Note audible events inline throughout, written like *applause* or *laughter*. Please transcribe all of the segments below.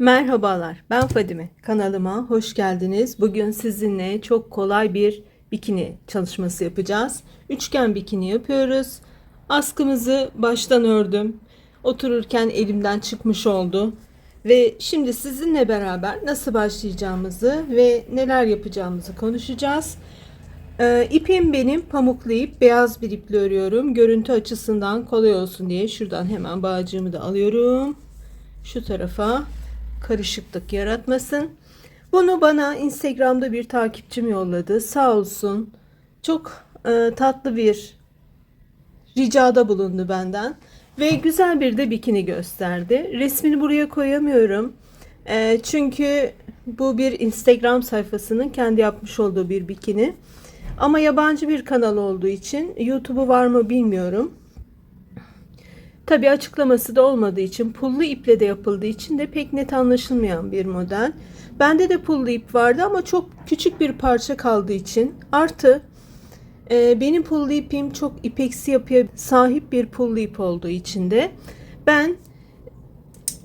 Merhabalar, ben Fadime. Kanalıma hoş geldiniz. Bugün sizinle çok kolay bir bikini çalışması yapacağız. Üçgen bikini yapıyoruz. Askımızı baştan ördüm. Otururken elimden çıkmış oldu. Ve şimdi sizinle beraber nasıl başlayacağımızı ve neler yapacağımızı konuşacağız. Ee, ipim benim pamuklu ip, beyaz bir iple örüyorum. Görüntü açısından kolay olsun diye şuradan hemen bağcığımı da alıyorum. Şu tarafa karışıklık yaratmasın. Bunu bana Instagram'da bir takipçim yolladı. Sağ olsun. Çok e, tatlı bir ricada bulundu benden. Ve güzel bir de bikini gösterdi. Resmini buraya koyamıyorum. E, çünkü bu bir Instagram sayfasının kendi yapmış olduğu bir bikini. Ama yabancı bir kanal olduğu için YouTube'u var mı bilmiyorum. Tabi açıklaması da olmadığı için pullu iple de yapıldığı için de pek net anlaşılmayan bir model. Bende de pullu ip vardı ama çok küçük bir parça kaldığı için artı e, benim pullu ipim çok ipeksi yapıya sahip bir pullu ip olduğu için de ben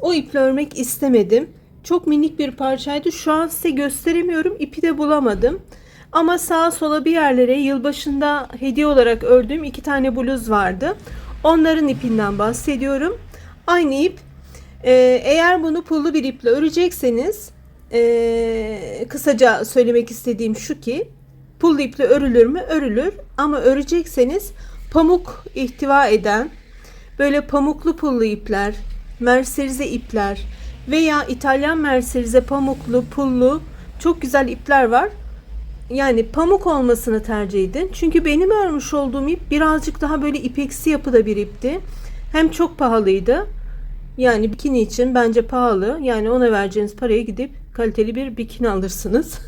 o iple örmek istemedim. Çok minik bir parçaydı. Şu an size gösteremiyorum. İpi de bulamadım. Ama sağa sola bir yerlere yılbaşında hediye olarak ördüğüm iki tane bluz vardı. Onların ipinden bahsediyorum. Aynı ip. Ee, eğer bunu pullu bir iple örecekseniz ee, kısaca söylemek istediğim şu ki pullu iple örülür mü? Örülür. Ama örecekseniz pamuk ihtiva eden böyle pamuklu pullu ipler, merserize ipler veya İtalyan merserize pamuklu pullu çok güzel ipler var. Yani pamuk olmasını tercih edin. Çünkü benim örmüş olduğum ip birazcık daha böyle ipeksi yapıda bir ipti. Hem çok pahalıydı. Yani bikini için bence pahalı. Yani ona vereceğiniz paraya gidip kaliteli bir bikini alırsınız.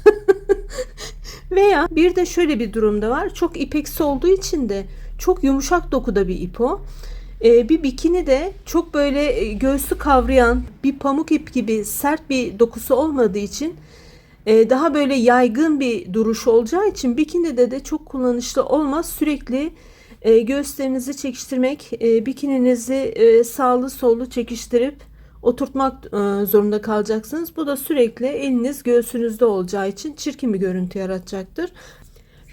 *laughs* Veya bir de şöyle bir durumda var. Çok ipeksi olduğu için de çok yumuşak dokuda bir ip o. Ee, bir bikini de çok böyle e, göğsü kavrayan bir pamuk ip gibi sert bir dokusu olmadığı için e, daha böyle yaygın bir duruş olacağı için bikinide de çok kullanışlı olmaz. Sürekli e, göğüslerinizi çekiştirmek, e, bikininizi e, sağlı sollu çekiştirip oturtmak e, zorunda kalacaksınız. Bu da sürekli eliniz göğsünüzde olacağı için çirkin bir görüntü yaratacaktır.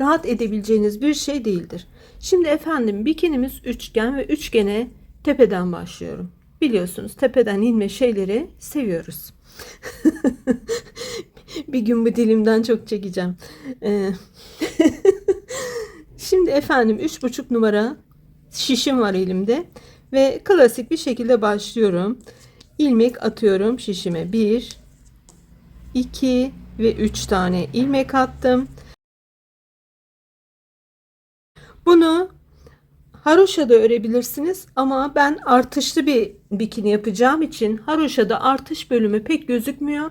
Rahat edebileceğiniz bir şey değildir. Şimdi efendim bikinimiz üçgen ve üçgene tepeden başlıyorum. Biliyorsunuz tepeden inme şeyleri seviyoruz. *laughs* bir gün bu dilimden çok çekeceğim. Ee, *laughs* Şimdi efendim üç buçuk numara şişim var elimde ve klasik bir şekilde başlıyorum. İlmek atıyorum şişime. 1 2 ve 3 tane ilmek attım. Bunu haroşada örebilirsiniz ama ben artışlı bir bikini yapacağım için haroşada artış bölümü pek gözükmüyor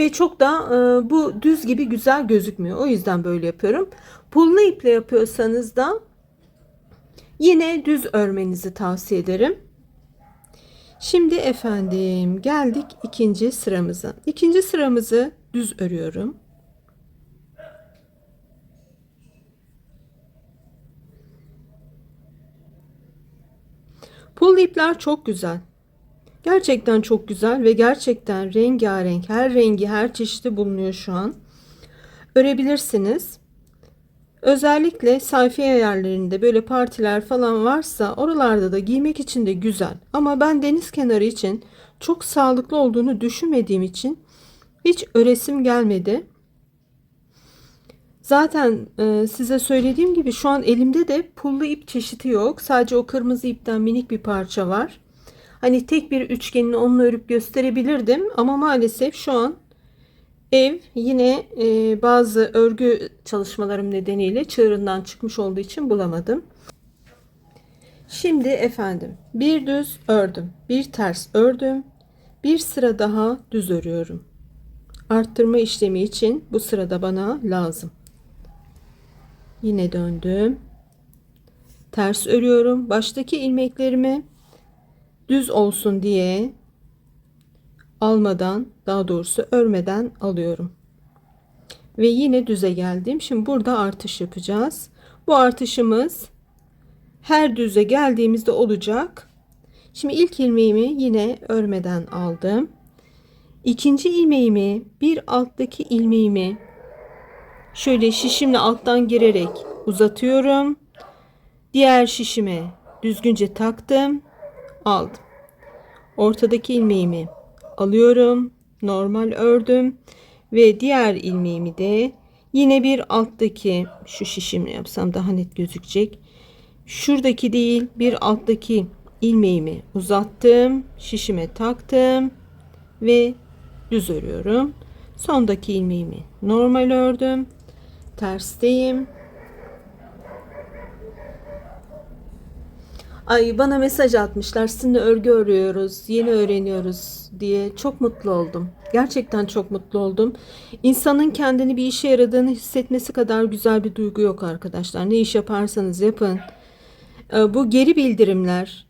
ve çok da e, bu düz gibi güzel gözükmüyor. O yüzden böyle yapıyorum. Pullu iple yapıyorsanız da yine düz örmenizi tavsiye ederim. Şimdi efendim geldik ikinci sıramıza. İkinci sıramızı düz örüyorum. Pullu ipler çok güzel. Gerçekten çok güzel ve gerçekten rengarenk her rengi her çeşidi bulunuyor şu an. Örebilirsiniz. Özellikle sayfiye yerlerinde böyle partiler falan varsa oralarda da giymek için de güzel. Ama ben deniz kenarı için çok sağlıklı olduğunu düşünmediğim için hiç öresim gelmedi. Zaten e, size söylediğim gibi şu an elimde de pullu ip çeşidi yok. Sadece o kırmızı ipten minik bir parça var. Hani tek bir üçgenini onunla örüp gösterebilirdim ama maalesef şu an ev yine e, bazı örgü çalışmalarım nedeniyle çığırından çıkmış olduğu için bulamadım. Şimdi efendim bir düz ördüm, bir ters ördüm, bir sıra daha düz örüyorum. Arttırma işlemi için bu sırada bana lazım. Yine döndüm. Ters örüyorum. Baştaki ilmeklerimi düz olsun diye almadan daha doğrusu örmeden alıyorum. Ve yine düze geldim. Şimdi burada artış yapacağız. Bu artışımız her düze geldiğimizde olacak. Şimdi ilk ilmeğimi yine örmeden aldım. ikinci ilmeğimi bir alttaki ilmeğimi şöyle şişimle alttan girerek uzatıyorum. Diğer şişime düzgünce taktım. Aldım. Ortadaki ilmeğimi alıyorum. Normal ördüm. Ve diğer ilmeğimi de yine bir alttaki şu şişimle yapsam daha net gözükecek. Şuradaki değil bir alttaki ilmeğimi uzattım. Şişime taktım. Ve düz örüyorum. Sondaki ilmeğimi normal ördüm. Tersteyim. Ay bana mesaj atmışlar. Sizinle örgü örüyoruz, yeni öğreniyoruz diye. Çok mutlu oldum. Gerçekten çok mutlu oldum. İnsanın kendini bir işe yaradığını hissetmesi kadar güzel bir duygu yok arkadaşlar. Ne iş yaparsanız yapın. Ee, Bu geri bildirimler.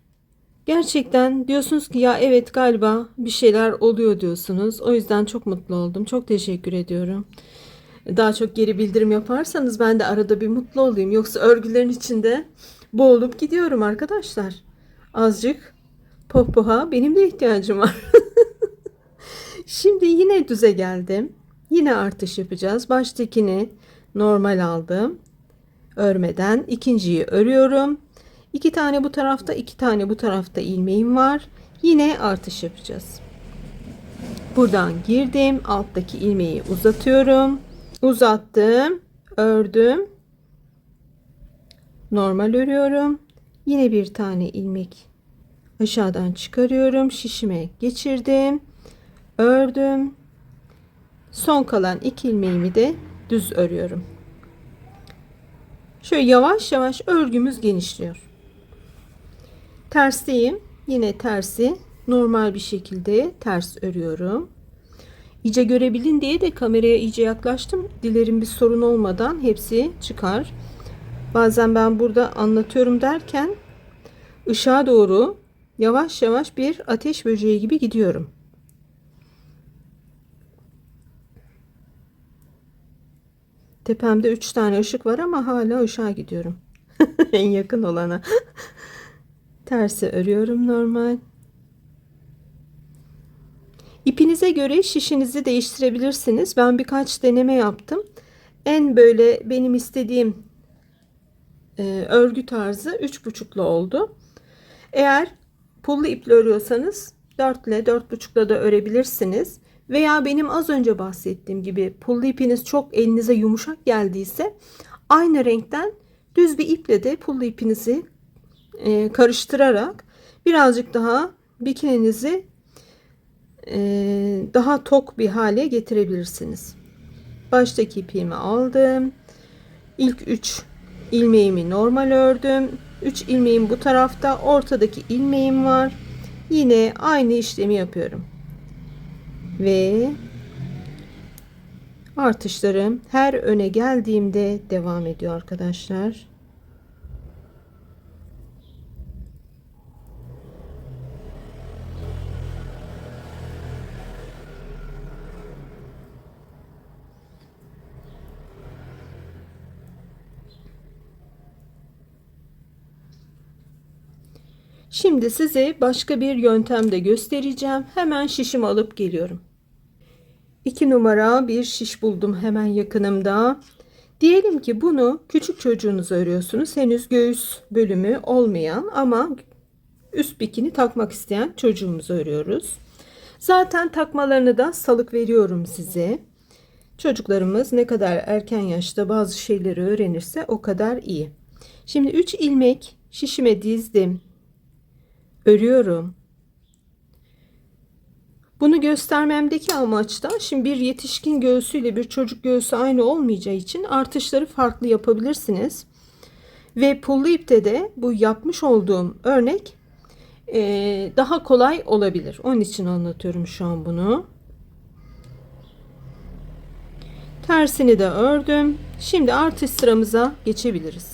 Gerçekten diyorsunuz ki ya evet galiba bir şeyler oluyor diyorsunuz. O yüzden çok mutlu oldum. Çok teşekkür ediyorum. Daha çok geri bildirim yaparsanız ben de arada bir mutlu olayım. Yoksa örgülerin içinde boğulup gidiyorum arkadaşlar. Azıcık pohpoha benim de ihtiyacım var. *laughs* Şimdi yine düze geldim. Yine artış yapacağız. Baştakini normal aldım. Örmeden ikinciyi örüyorum. İki tane bu tarafta, iki tane bu tarafta ilmeğim var. Yine artış yapacağız. Buradan girdim. Alttaki ilmeği uzatıyorum. Uzattım. Ördüm. Normal örüyorum. Yine bir tane ilmek aşağıdan çıkarıyorum. Şişime geçirdim. Ördüm. Son kalan iki ilmeğimi de düz örüyorum. Şöyle yavaş yavaş örgümüz genişliyor. Tersteyim. Yine tersi normal bir şekilde ters örüyorum. İyice görebilin diye de kameraya iyice yaklaştım. Dilerim bir sorun olmadan hepsi çıkar. Bazen ben burada anlatıyorum derken ışığa doğru yavaş yavaş bir ateş böceği gibi gidiyorum. Tepemde 3 tane ışık var ama hala ışığa gidiyorum. *laughs* en yakın olana. *laughs* Tersi örüyorum normal. İpinize göre şişinizi değiştirebilirsiniz. Ben birkaç deneme yaptım. En böyle benim istediğim e, örgü tarzı üç buçuklu oldu. Eğer pullu iple örüyorsanız 4 ile 4,5'la da örebilirsiniz. Veya benim az önce bahsettiğim gibi pullu ipiniz çok elinize yumuşak geldiyse aynı renkten düz bir iple de pullu ipinizi e, karıştırarak birazcık daha bikininizi e, daha tok bir hale getirebilirsiniz. Baştaki ipimi aldım. İlk 3 ilmeğimi normal ördüm. 3 ilmeğim bu tarafta, ortadaki ilmeğim var. Yine aynı işlemi yapıyorum. Ve artışlarım her öne geldiğimde devam ediyor arkadaşlar. Şimdi size başka bir yöntem de göstereceğim. Hemen şişimi alıp geliyorum. 2 numara bir şiş buldum hemen yakınımda. Diyelim ki bunu küçük çocuğunuza örüyorsunuz. Henüz göğüs bölümü olmayan ama üst bikini takmak isteyen çocuğumuzu örüyoruz. Zaten takmalarını da salık veriyorum size. Çocuklarımız ne kadar erken yaşta bazı şeyleri öğrenirse o kadar iyi. Şimdi 3 ilmek şişime dizdim örüyorum. Bunu göstermemdeki amaç da şimdi bir yetişkin göğsüyle bir çocuk göğsü aynı olmayacağı için artışları farklı yapabilirsiniz. Ve pullu ipte de bu yapmış olduğum örnek e, daha kolay olabilir. Onun için anlatıyorum şu an bunu. Tersini de ördüm. Şimdi artış sıramıza geçebiliriz.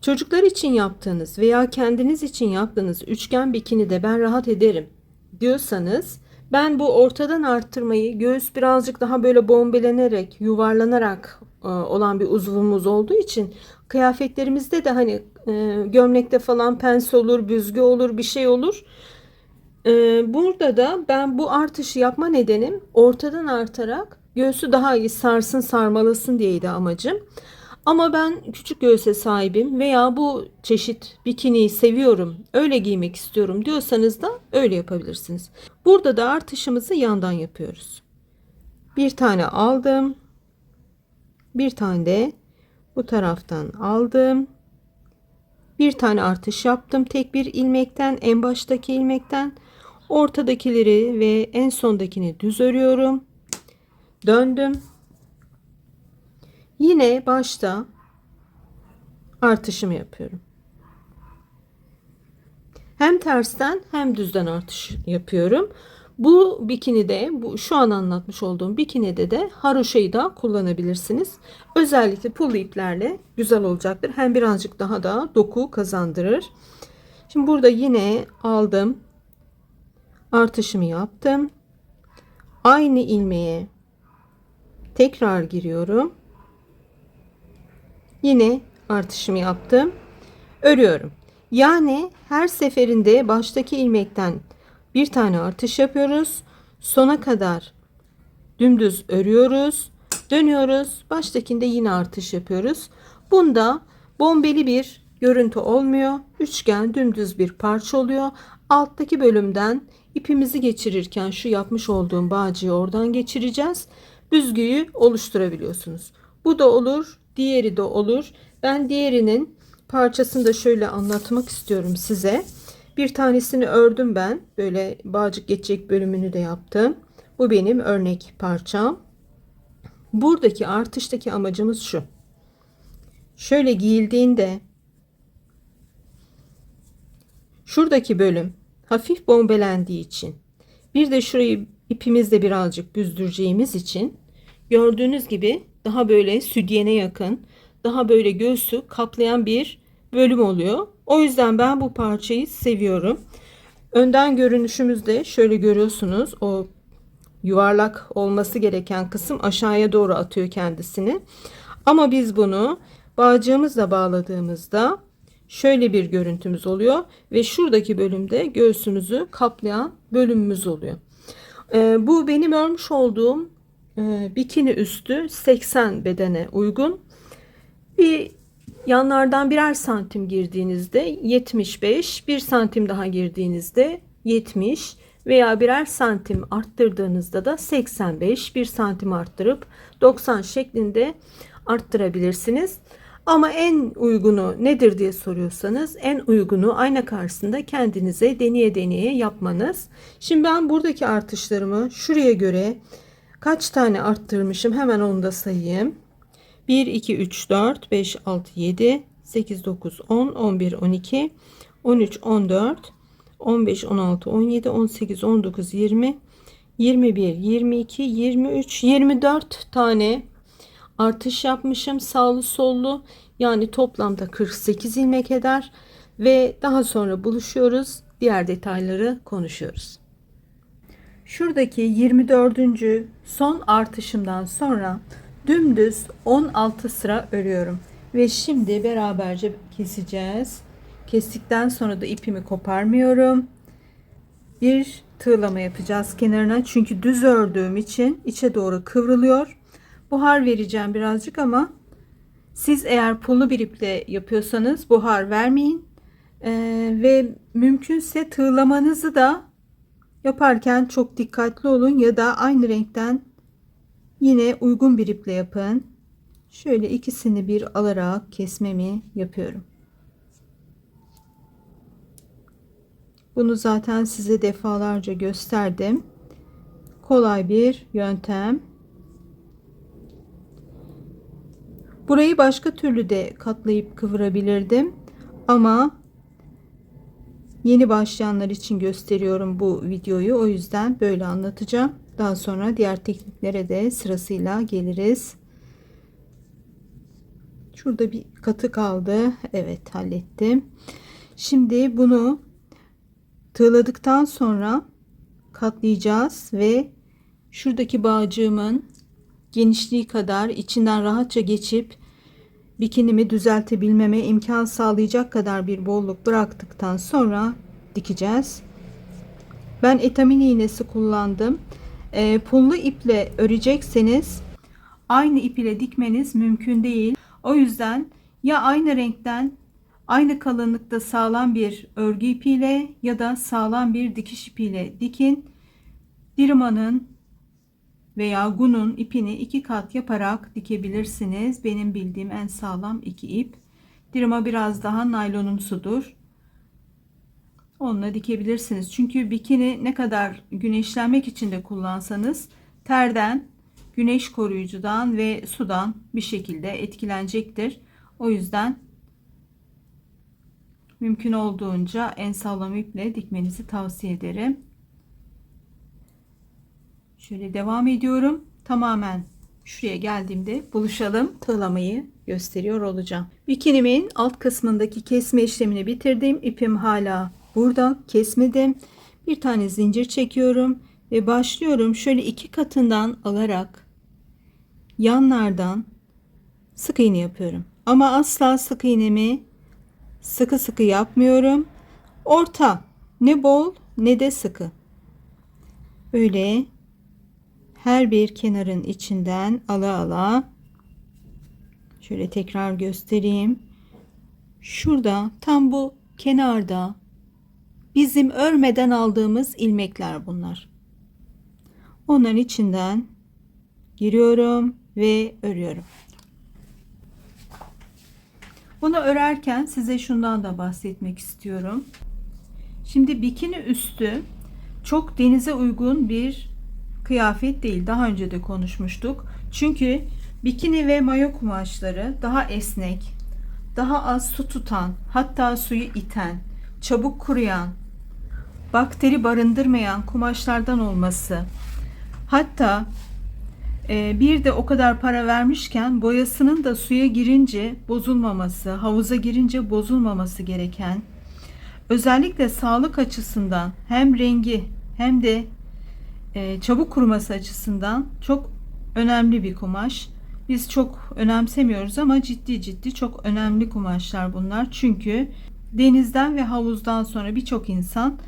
Çocuklar için yaptığınız veya kendiniz için yaptığınız üçgen bikini de ben rahat ederim diyorsanız ben bu ortadan arttırmayı göğüs birazcık daha böyle bombelenerek yuvarlanarak e, olan bir uzvumuz olduğu için kıyafetlerimizde de hani e, gömlekte falan pens olur, büzgü olur, bir şey olur. E, burada da ben bu artışı yapma nedenim ortadan artarak göğsü daha iyi sarsın sarmalasın diyeydi amacım. Ama ben küçük göğse sahibim veya bu çeşit bikiniyi seviyorum, öyle giymek istiyorum diyorsanız da öyle yapabilirsiniz. Burada da artışımızı yandan yapıyoruz. Bir tane aldım. Bir tane de bu taraftan aldım. Bir tane artış yaptım tek bir ilmekten, en baştaki ilmekten. Ortadakileri ve en sondakini düz örüyorum. Döndüm. Yine başta artışımı yapıyorum. Hem tersten hem düzden artış yapıyorum. Bu bikinide, bu şu an anlatmış olduğum bikinide de haroşayı da kullanabilirsiniz. Özellikle pul iplerle güzel olacaktır. Hem birazcık daha da doku kazandırır. Şimdi burada yine aldım. Artışımı yaptım. Aynı ilmeğe tekrar giriyorum. Yine artışımı yaptım. Örüyorum. Yani her seferinde baştaki ilmekten bir tane artış yapıyoruz. Sona kadar dümdüz örüyoruz. Dönüyoruz. Baştakinde yine artış yapıyoruz. Bunda bombeli bir görüntü olmuyor. Üçgen dümdüz bir parça oluyor. Alttaki bölümden ipimizi geçirirken şu yapmış olduğum bağcıyı oradan geçireceğiz. Büzgüyü oluşturabiliyorsunuz. Bu da olur. Diğeri de olur. Ben diğerinin parçasını da şöyle anlatmak istiyorum size. Bir tanesini ördüm ben. Böyle bağcık geçecek bölümünü de yaptım. Bu benim örnek parçam. Buradaki artıştaki amacımız şu. Şöyle giyildiğinde şuradaki bölüm hafif bombelendiği için bir de şurayı ipimizle birazcık büzdüreceğimiz için gördüğünüz gibi daha böyle südyene yakın daha böyle göğsü kaplayan bir bölüm oluyor. O yüzden ben bu parçayı seviyorum. Önden görünüşümüzde şöyle görüyorsunuz o yuvarlak olması gereken kısım aşağıya doğru atıyor kendisini. Ama biz bunu bağcığımızla bağladığımızda şöyle bir görüntümüz oluyor ve şuradaki bölümde göğsümüzü kaplayan bölümümüz oluyor. Ee, bu benim örmüş olduğum e, bikini üstü 80 bedene uygun. Bir yanlardan birer santim girdiğinizde 75, bir santim daha girdiğinizde 70 veya birer santim arttırdığınızda da 85, bir santim arttırıp 90 şeklinde arttırabilirsiniz. Ama en uygunu nedir diye soruyorsanız en uygunu ayna karşısında kendinize deneye deneye yapmanız. Şimdi ben buradaki artışlarımı şuraya göre kaç tane arttırmışım hemen onu da sayayım. 1, 2, 3, 4, 5, 6, 7, 8, 9, 10, 11, 12, 13, 14, 15, 16, 17, 18, 19, 20, 21, 22, 23, 24 tane artış yapmışım sağlı sollu yani toplamda 48 ilmek eder ve daha sonra buluşuyoruz diğer detayları konuşuyoruz. Şuradaki 24. son artışımdan sonra dümdüz 16 sıra örüyorum ve şimdi beraberce keseceğiz. Kestikten sonra da ipimi koparmıyorum. Bir tığlama yapacağız kenarına çünkü düz ördüğüm için içe doğru kıvrılıyor. Buhar vereceğim birazcık ama siz eğer pullu bir iple yapıyorsanız buhar vermeyin. Ee, ve mümkünse tığlamanızı da yaparken çok dikkatli olun ya da aynı renkten yine uygun bir iple yapın. Şöyle ikisini bir alarak kesmemi yapıyorum. Bunu zaten size defalarca gösterdim. Kolay bir yöntem. Burayı başka türlü de katlayıp kıvırabilirdim. Ama yeni başlayanlar için gösteriyorum bu videoyu. O yüzden böyle anlatacağım. Daha sonra diğer tekniklere de sırasıyla geliriz. Şurada bir katı kaldı. Evet hallettim. Şimdi bunu tığladıktan sonra katlayacağız ve şuradaki bağcığımın genişliği kadar içinden rahatça geçip bikinimi düzeltebilmeme imkan sağlayacak kadar bir bolluk bıraktıktan sonra dikeceğiz. Ben etamin iğnesi kullandım. E, pullu iple örecekseniz aynı ip ile dikmeniz mümkün değil. O yüzden ya aynı renkten aynı kalınlıkta sağlam bir örgü ipiyle ya da sağlam bir dikiş ipiyle dikin. Dirmanın veya gunun ipini iki kat yaparak dikebilirsiniz. Benim bildiğim en sağlam iki ip. Dirma biraz daha naylonumsudur. Onunla dikebilirsiniz. Çünkü bikini ne kadar güneşlenmek için de kullansanız terden, güneş koruyucudan ve sudan bir şekilde etkilenecektir. O yüzden mümkün olduğunca en sağlam iple dikmenizi tavsiye ederim. Şöyle devam ediyorum. Tamamen şuraya geldiğimde buluşalım. Tığlamayı gösteriyor olacağım. Bikinimin alt kısmındaki kesme işlemini bitirdim. İpim hala burada. Kesmedim. Bir tane zincir çekiyorum ve başlıyorum. Şöyle iki katından alarak yanlardan sık iğne yapıyorum. Ama asla sık iğnemi sıkı sıkı yapmıyorum. Orta ne bol ne de sıkı. Böyle her bir kenarın içinden ala ala şöyle tekrar göstereyim. Şurada tam bu kenarda bizim örmeden aldığımız ilmekler bunlar. Onların içinden giriyorum ve örüyorum. Bunu örerken size şundan da bahsetmek istiyorum. Şimdi bikini üstü çok denize uygun bir kıyafet değil. Daha önce de konuşmuştuk. Çünkü bikini ve mayo kumaşları daha esnek, daha az su tutan, hatta suyu iten, çabuk kuruyan, bakteri barındırmayan kumaşlardan olması. Hatta e, bir de o kadar para vermişken boyasının da suya girince bozulmaması, havuza girince bozulmaması gereken, özellikle sağlık açısından hem rengi hem de e, çabuk kuruması açısından çok önemli bir kumaş. Biz çok önemsemiyoruz ama ciddi ciddi çok önemli kumaşlar bunlar. Çünkü denizden ve havuzdan sonra birçok insan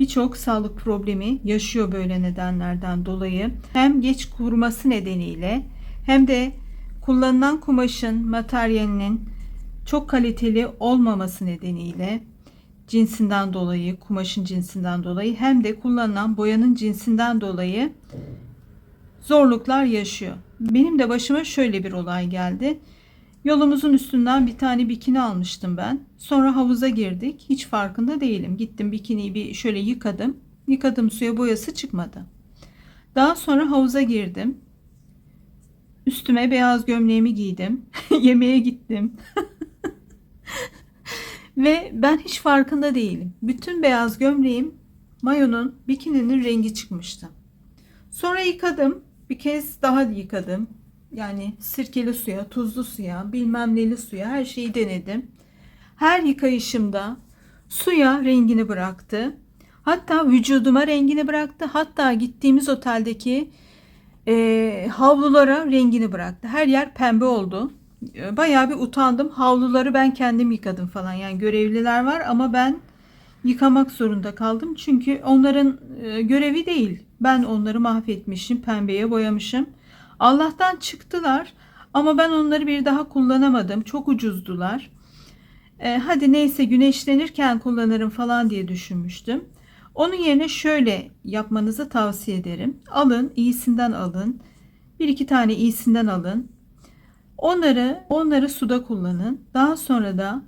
birçok sağlık problemi yaşıyor böyle nedenlerden dolayı. Hem geç kuruması nedeniyle hem de kullanılan kumaşın materyalinin çok kaliteli olmaması nedeniyle cinsinden dolayı, kumaşın cinsinden dolayı hem de kullanılan boyanın cinsinden dolayı zorluklar yaşıyor. Benim de başıma şöyle bir olay geldi. Yolumuzun üstünden bir tane bikini almıştım ben. Sonra havuza girdik. Hiç farkında değilim. Gittim bikiniyi bir şöyle yıkadım. Yıkadım suya boyası çıkmadı. Daha sonra havuza girdim. Üstüme beyaz gömleğimi giydim. *laughs* Yemeğe gittim. *laughs* Ve ben hiç farkında değilim. Bütün beyaz gömleğim mayonun bikininin rengi çıkmıştı. Sonra yıkadım. Bir kez daha yıkadım. Yani sirkeli suya, tuzlu suya, bilmem neli suya her şeyi denedim. Her yıkayışımda suya rengini bıraktı. Hatta vücuduma rengini bıraktı. Hatta gittiğimiz oteldeki e, havlulara rengini bıraktı. Her yer pembe oldu. Bayağı bir utandım. Havluları ben kendim yıkadım falan. Yani görevliler var ama ben yıkamak zorunda kaldım. Çünkü onların e, görevi değil. Ben onları mahvetmişim, pembeye boyamışım. Allah'tan çıktılar ama ben onları bir daha kullanamadım. Çok ucuzdular. E, hadi neyse güneşlenirken kullanırım falan diye düşünmüştüm. Onun yerine şöyle yapmanızı tavsiye ederim. Alın, iyisinden alın. Bir iki tane iyisinden alın. Onları onları suda kullanın. Daha sonra da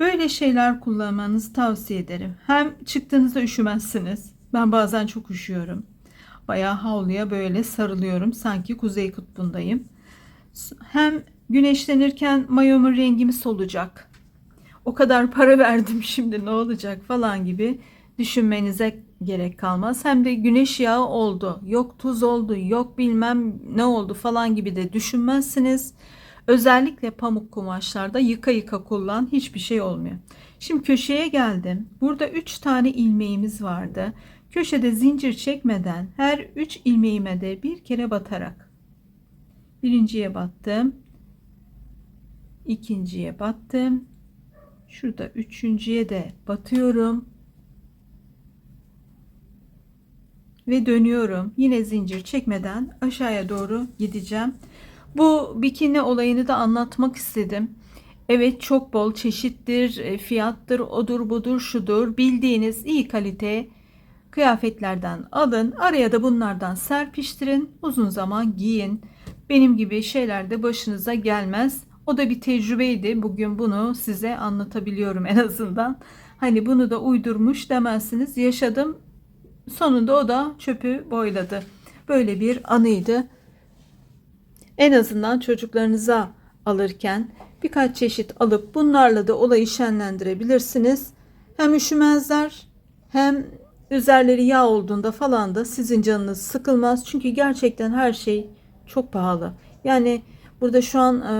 böyle şeyler kullanmanızı tavsiye ederim. Hem çıktığınızda üşümezsiniz. Ben bazen çok üşüyorum. Bayağı havluya böyle sarılıyorum. Sanki kuzey kutbundayım. Hem güneşlenirken mayomun rengimi solacak. O kadar para *laughs* verdim şimdi ne olacak falan gibi düşünmenize gerek kalmaz. Hem de güneş yağı oldu, yok tuz oldu, yok bilmem ne oldu falan gibi de düşünmezsiniz. Özellikle pamuk kumaşlarda yıka yıka kullan hiçbir şey olmuyor. Şimdi köşeye geldim. Burada 3 tane ilmeğimiz vardı. Köşede zincir çekmeden her 3 ilmeğime de bir kere batarak birinciye battım. ikinciye battım. Şurada üçüncüye de batıyorum. Ve dönüyorum. Yine zincir çekmeden aşağıya doğru gideceğim. Bu bikini olayını da anlatmak istedim. Evet çok bol çeşittir, e, fiyattır, odur budur şudur. Bildiğiniz iyi kalite kıyafetlerden alın. Araya da bunlardan serpiştirin. Uzun zaman giyin. Benim gibi şeyler de başınıza gelmez. O da bir tecrübeydi. Bugün bunu size anlatabiliyorum en azından. Hani bunu da uydurmuş demezsiniz. Yaşadım. Sonunda o da çöpü boyladı. Böyle bir anıydı. En azından çocuklarınıza alırken birkaç çeşit alıp bunlarla da olayı şenlendirebilirsiniz. Hem üşümezler hem üzerleri yağ olduğunda falan da sizin canınız sıkılmaz. Çünkü gerçekten her şey çok pahalı. Yani burada şu an e,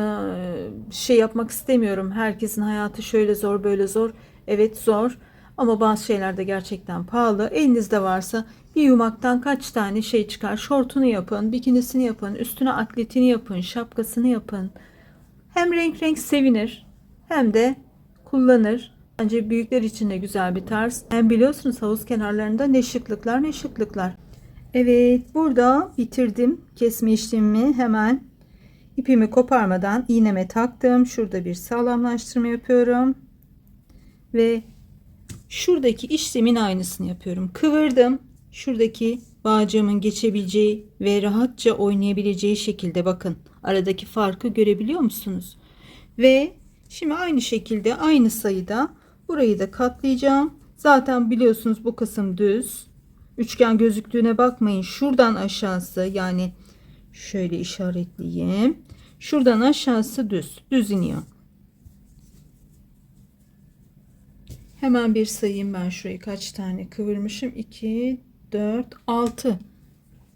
şey yapmak istemiyorum. Herkesin hayatı şöyle zor böyle zor. Evet zor ama bazı şeyler de gerçekten pahalı. Elinizde varsa bir yumaktan kaç tane şey çıkar. Şortunu yapın, bikinisini yapın, üstüne atletini yapın, şapkasını yapın. Hem renk renk sevinir hem de kullanır. Bence büyükler için de güzel bir tarz. Hem biliyorsunuz havuz kenarlarında ne şıklıklar ne şıklıklar. Evet burada bitirdim kesme işlemimi hemen ipimi koparmadan iğneme taktım. Şurada bir sağlamlaştırma yapıyorum. Ve şuradaki işlemin aynısını yapıyorum. Kıvırdım. Şuradaki bağcığımın geçebileceği ve rahatça oynayabileceği şekilde bakın aradaki farkı görebiliyor musunuz? Ve şimdi aynı şekilde aynı sayıda burayı da katlayacağım. Zaten biliyorsunuz bu kısım düz. Üçgen gözüktüğüne bakmayın. Şuradan aşağısı yani şöyle işaretleyeyim. Şuradan aşağısı düz. Düz iniyor. Hemen bir sayayım ben şurayı kaç tane kıvırmışım. 2, 4, 6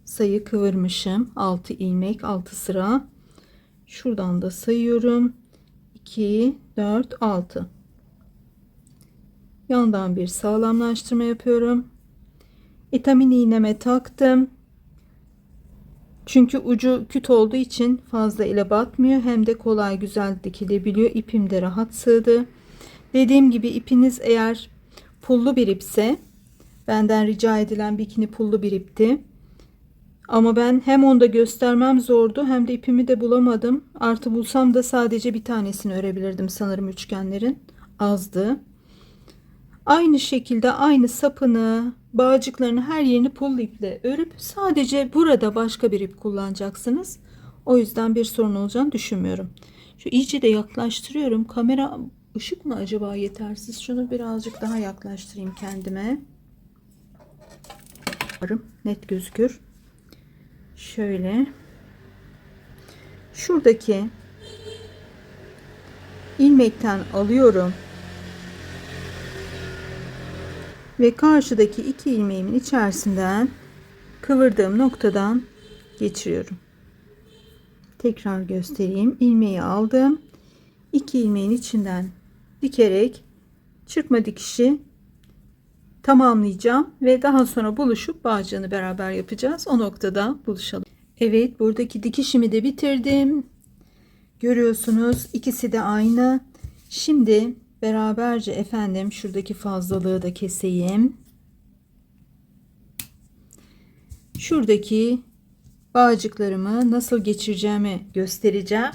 sayı kıvırmışım. 6 ilmek 6 sıra. Şuradan da sayıyorum. 2, 4, 6. Yandan bir sağlamlaştırma yapıyorum. Etamin iğneme taktım. Çünkü ucu küt olduğu için fazla ile batmıyor. Hem de kolay güzel dikilebiliyor. İpim de rahat sığdı. Dediğim gibi ipiniz eğer pullu bir ipse benden rica edilen bikini pullu bir ipti. Ama ben hem onda göstermem zordu hem de ipimi de bulamadım. Artı bulsam da sadece bir tanesini örebilirdim sanırım üçgenlerin. Azdı. Aynı şekilde aynı sapını, bağcıklarını her yerini pullu iple örüp sadece burada başka bir ip kullanacaksınız. O yüzden bir sorun olacağını düşünmüyorum. Şu iyice de yaklaştırıyorum. Kamera ışık mı acaba yetersiz? Şunu birazcık daha yaklaştırayım kendime. Umarım net gözükür. Şöyle. Şuradaki ilmekten alıyorum. Ve karşıdaki iki ilmeğimin içerisinden kıvırdığım noktadan geçiriyorum. Tekrar göstereyim. İlmeği aldım. İki ilmeğin içinden dikerek çırpma dikişi tamamlayacağım ve daha sonra buluşup bağcığını beraber yapacağız. O noktada buluşalım. Evet buradaki dikişimi de bitirdim. Görüyorsunuz ikisi de aynı. Şimdi beraberce efendim şuradaki fazlalığı da keseyim. Şuradaki bağcıklarımı nasıl geçireceğimi göstereceğim.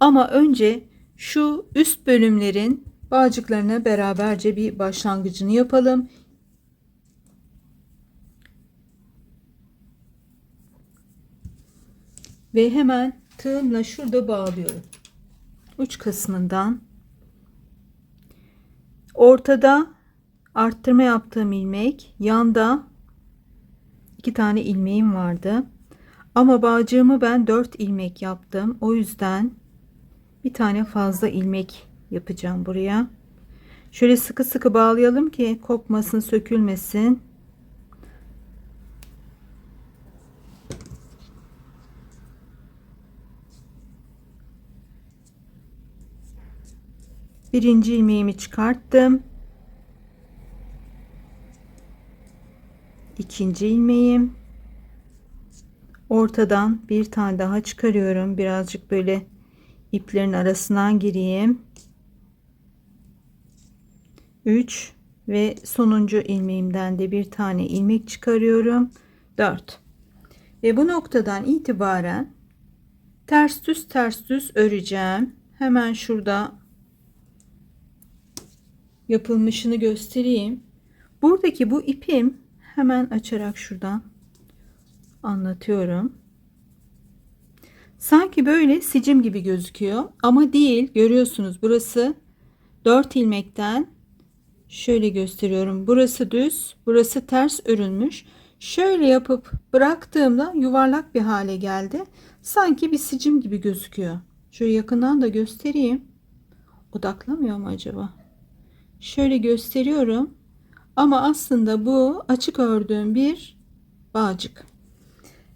Ama önce şu üst bölümlerin bağcıklarına beraberce bir başlangıcını yapalım. Ve hemen tığımla şurada bağlıyorum. Uç kısmından ortada arttırma yaptığım ilmek yanda iki tane ilmeğim vardı. Ama bağcığımı ben 4 ilmek yaptım. O yüzden bir tane fazla ilmek yapacağım buraya. Şöyle sıkı sıkı bağlayalım ki kopmasın, sökülmesin. Birinci ilmeğimi çıkarttım. İkinci ilmeğim. Ortadan bir tane daha çıkarıyorum. Birazcık böyle iplerin arasından gireyim. 3 ve sonuncu ilmeğimden de bir tane ilmek çıkarıyorum. 4. Ve bu noktadan itibaren ters düz ters düz öreceğim. Hemen şurada yapılmışını göstereyim. Buradaki bu ipim hemen açarak şuradan anlatıyorum. Sanki böyle sicim gibi gözüküyor ama değil. Görüyorsunuz burası 4 ilmekten şöyle gösteriyorum. Burası düz, burası ters örülmüş. Şöyle yapıp bıraktığımda yuvarlak bir hale geldi. Sanki bir sicim gibi gözüküyor. Şöyle yakından da göstereyim. Odaklamıyor mu acaba? Şöyle gösteriyorum. Ama aslında bu açık ördüğüm bir bağcık.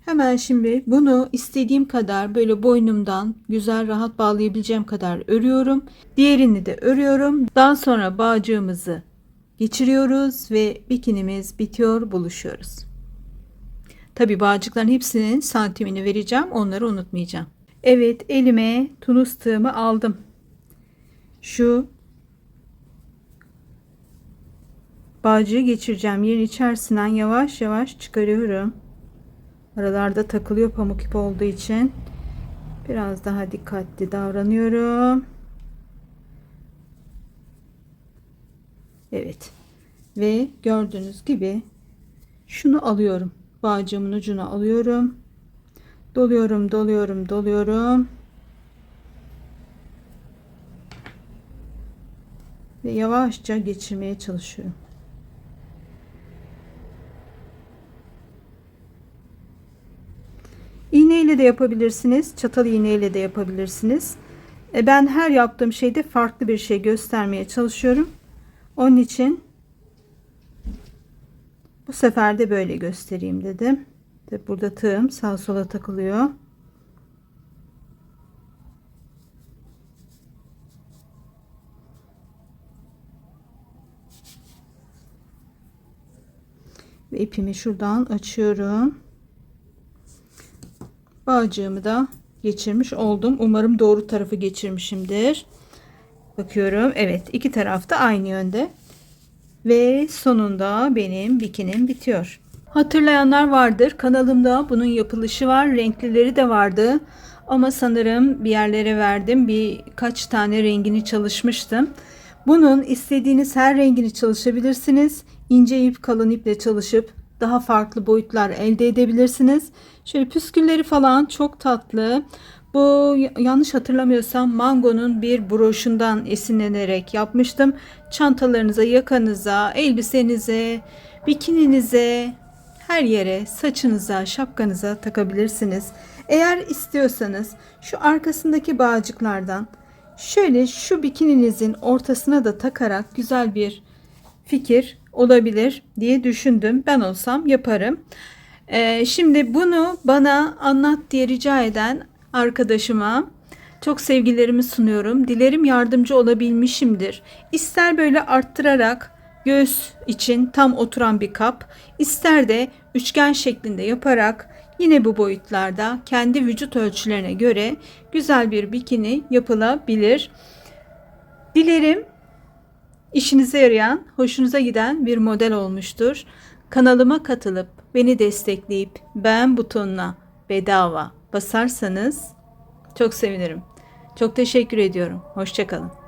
Hemen şimdi bunu istediğim kadar böyle boynumdan güzel rahat bağlayabileceğim kadar örüyorum. Diğerini de örüyorum. Daha sonra bağcığımızı geçiriyoruz ve bikinimiz bitiyor buluşuyoruz. Tabi bağcıkların hepsinin santimini vereceğim. Onları unutmayacağım. Evet elime tunus tığımı aldım. Şu bağcığı geçireceğim. Yerin içerisinden yavaş yavaş çıkarıyorum. Aralarda takılıyor pamuk ip olduğu için. Biraz daha dikkatli davranıyorum. Evet. Ve gördüğünüz gibi şunu alıyorum. Bağcığımın ucuna alıyorum. Doluyorum, doluyorum, doluyorum. Ve yavaşça geçirmeye çalışıyorum. İğneyle de yapabilirsiniz. Çatal iğneyle de yapabilirsiniz. E ben her yaptığım şeyde farklı bir şey göstermeye çalışıyorum. Onun için bu sefer de böyle göstereyim dedim. Tabi burada tığım sağ sola takılıyor. Ve ipimi şuradan açıyorum. Bağcığımı da geçirmiş oldum. Umarım doğru tarafı geçirmişimdir. Bakıyorum. Evet iki tarafta aynı yönde. Ve sonunda benim bikinim bitiyor. Hatırlayanlar vardır. Kanalımda bunun yapılışı var. Renklileri de vardı. Ama sanırım bir yerlere verdim. Birkaç tane rengini çalışmıştım. Bunun istediğiniz her rengini çalışabilirsiniz. İnce ip kalın iple çalışıp daha farklı boyutlar elde edebilirsiniz. Şöyle püskülleri falan çok tatlı. Bu yanlış hatırlamıyorsam Mango'nun bir broşundan esinlenerek yapmıştım. Çantalarınıza, yakanıza, elbisenize, bikininize, her yere, saçınıza, şapkanıza takabilirsiniz. Eğer istiyorsanız şu arkasındaki bağcıklardan şöyle şu bikininizin ortasına da takarak güzel bir fikir olabilir diye düşündüm. Ben olsam yaparım. Ee, şimdi bunu bana anlat diye rica eden arkadaşıma çok sevgilerimi sunuyorum. Dilerim yardımcı olabilmişimdir. İster böyle arttırarak göğüs için tam oturan bir kap, ister de üçgen şeklinde yaparak yine bu boyutlarda kendi vücut ölçülerine göre güzel bir bikini yapılabilir. Dilerim işinize yarayan, hoşunuza giden bir model olmuştur. Kanalıma katılıp beni destekleyip beğen butonuna bedava basarsanız çok sevinirim. Çok teşekkür ediyorum. Hoşçakalın.